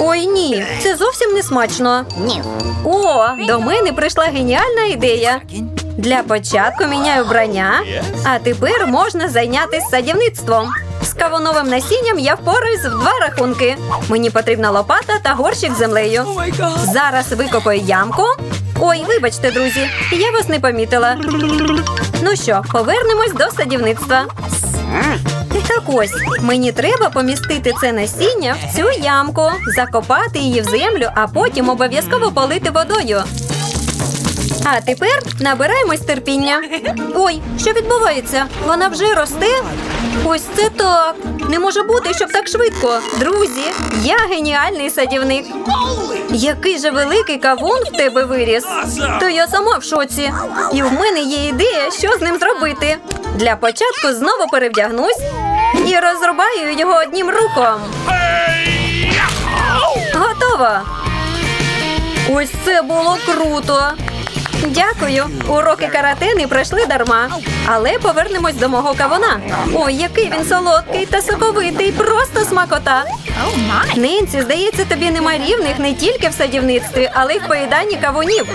Ой, ні, це зовсім не смачно. О, до мене прийшла геніальна ідея. Для початку міняю вбрання, а тепер можна зайнятися садівництвом. З кавуновим насінням я впораюсь в два рахунки. Мені потрібна лопата та горщик з землею. Зараз викопаю ямку. Ой, вибачте, друзі, я вас не помітила. Ну що, повернемось до садівництва. Ось, мені треба помістити це насіння в цю ямку, закопати її в землю, а потім обов'язково полити водою. А тепер набираємось терпіння. Ой, що відбувається? Вона вже росте? Ось це так. Не може бути, щоб так швидко. Друзі, я геніальний садівник. Який же великий кавун в тебе виріс. То я сама в шоці. І в мене є ідея, що з ним зробити. Для початку знову перевдягнусь і розрубаю його одним рухом. Готово. Ось це було круто. Дякую. Уроки карате не пройшли дарма. Але повернемось до мого кавуна. Ой, який він солодкий та соковитий, просто смакота. Нинці, здається, тобі нема рівних не тільки в садівництві, але й в поїданні кавунів.